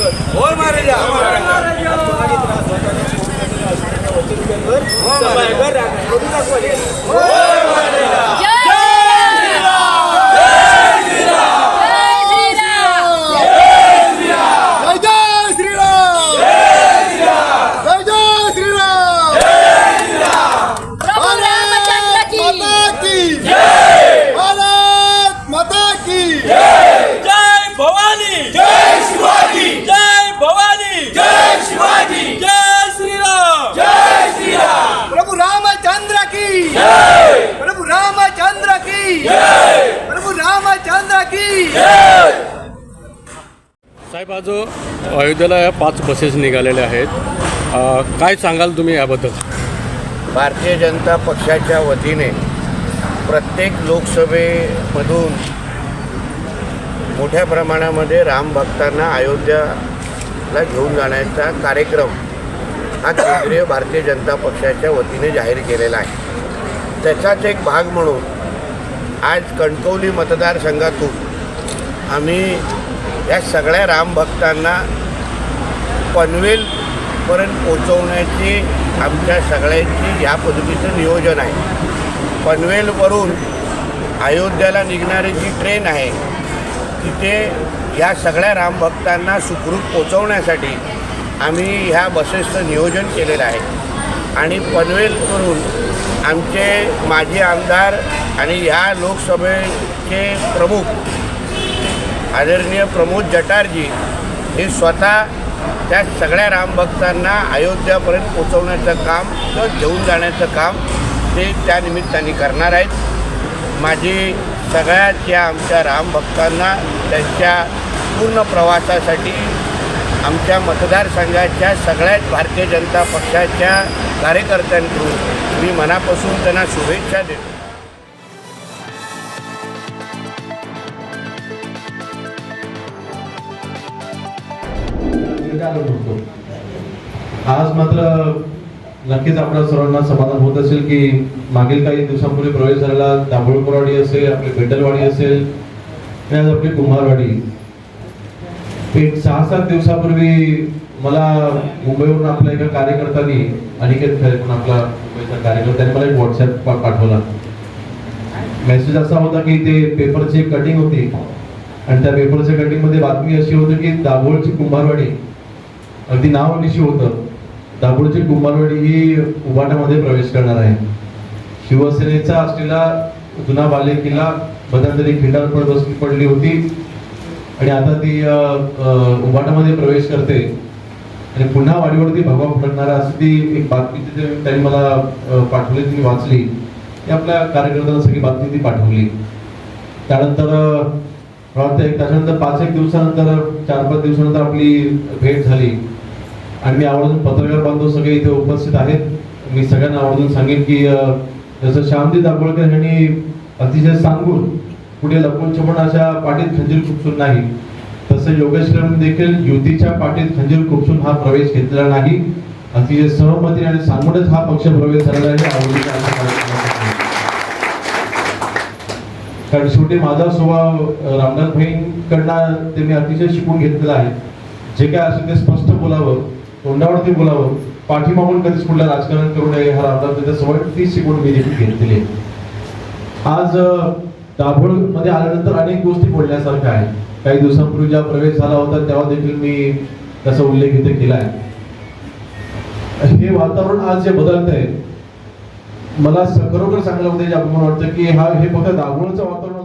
बोल महाराजा कोणाला त्रास होता नाही, कोणाला त्रास होता नाही, वकीलवर सभागृह राहणार. करून दाखवा रे. जय जय श्रीराम जय जय श्रीराम प्रभू रामचंद्र की माता की भारत माता की जय भवानी जय शिवाजी जय भवानी जय शिवाजी जय श्रीराम जय श्रीराम प्रभु रामचंद्र की प्रभु रामचंद्र की प्रभु रामचंद्र की साहेब आज अयोध्येला या पाच बसेस निघालेल्या आहेत. काय सांगाल तुम्ही याबद्दल? भारतीय जनता पक्षाच्या वतीने प्रत्येक लोकसभेमधून मोठ्या प्रमाणामध्ये रामभक्तांना अयोध्याला घेऊन जाण्याचा कार्यक्रम हा केंद्रीय भारतीय जनता पक्षाच्या वतीने जाहीर केलेला आहे. त्याचाच एक भाग म्हणून आज कणकवली मतदारसंघातून आम्ही या सगळ्या रामभक्तांना पनवेलपर्यंत पोचवण्याची आमच्या सगळ्यांची या पद्धतीचं नियोजन आहे. पनवेलवरून अयोध्याला निघणारी जी ट्रेन आहे तिथे ह्या सगळ्या रामभक्तांना सुखरूप पोचवण्यासाठी आम्ही ह्या बसेसचं नियोजन केलेलं आहे. आणि पनवेलवरून आमचे माजी आमदार आणि ह्या लोकसभेचे प्रमुख आदरणीय प्रमोद जटारजी हे स्वतः त्या सगळ्या रामभक्तांना अयोध्यापर्यंत पोचवण्याचं काम किंवा घेऊन जाण्याचं काम ते त्यानिमित्ताने करणार आहेत. माझी सगळ्या या आमच्या रामभक्तांना त्यांच्या पूर्ण प्रवासासाठी आमच्या मतदारसंघाच्या सगळ्याच भारतीय जनता पक्षाच्या कार्यकर्त्यांकडून मी मनापासून त्यांना शुभेच्छा देतो. आलो होतो. आज मात्र नक्कीच आपल्या सर्वांना समाधान होत असेल की मागील काही दिवसांपूर्वी प्रवेश झालेला दाभोळकरवाडी असेल आपली बेटलवाडी असेल आणि आज आपली कुंभारवाडी. एक सहा सात दिवसापूर्वी मला मुंबईवरून आपल्या एका कार्यकर्त्यांनी अनिकेत खरे पण आपला मुंबईचा कार्यकर्त्यांनी मला एक व्हॉट्सअप पाठवला. मेसेज असा होता की ते पेपरची कटिंग होती. आणि त्या पेपरच्या कटिंगमध्ये बातमी अशी होती की दाभोळची कुंभारवाडी अगदी नाव निशी होतं. दाभोळची कुंभारवाडी ही उभाटामध्ये प्रवेश करणार आहे. शिवसेनेचा असलेला जुना बाले किल्ला मध्यंतरी खिंडावर बसली पडली होती. आणि आता ती अ, उभाटामध्ये प्रवेश करते. आणि पुन्हा वाडीवरती भगवा फडकणार असं ती एक बातमी तिथे त्यांनी मला पाठवली ती वाचली. ती आपल्या कार्यकर्त्यांना सगळी बातमी ती पाठवली. त्यानंतर मला वाटतं एक त्याच्यानंतर पाच एक दिवसानंतर चार पाच दिवसानंतर आपली भेट झाली. आणि मी आवर्जून पत्रकार बांधव सगळे इथे उपस्थित आहेत. मी सगळ्यांना आवर्जून सांगेन की जसं श्यामजी दाभोळकर यांनी अतिशय सांगून कुठे लपून छपून अशा पाठीत खंजीर खुपसून नाही. तसं योगेश देखील युतीच्या पाठीत खंजीर खुपसून हा प्रवेश घेतलेला नाही. अतिशय सहमती आणि सांगूनच हा पक्ष प्रवेश झालेला आहे कारण शेवटी माझा स्वभाव रामदास रामनाथ भाईंकडनं ते मी अतिशय शिकून घेतलेला आहे. जे काय असेल ते स्पष्ट बोलावं. तोंडावरती बोलावं पाठीमागून कधीच कुठलं राजकारण करू नये हा रामनाथ सवय ती शिकून मी देखील घेतलेली आज दाभोळमध्ये आल्यानंतर अनेक गोष्टी बोलण्यासारख्या आहे काही दिवसांपूर्वी जेव्हा प्रवेश झाला होता तेव्हा देखील मी त्याचा उल्लेख इथे केला आहे. हे वातावरण आज जे बदलत आहे मला खरोखर चांगलं होतं जे आपण वाटतं की हा हे फक्त दाभोळचं वातावरण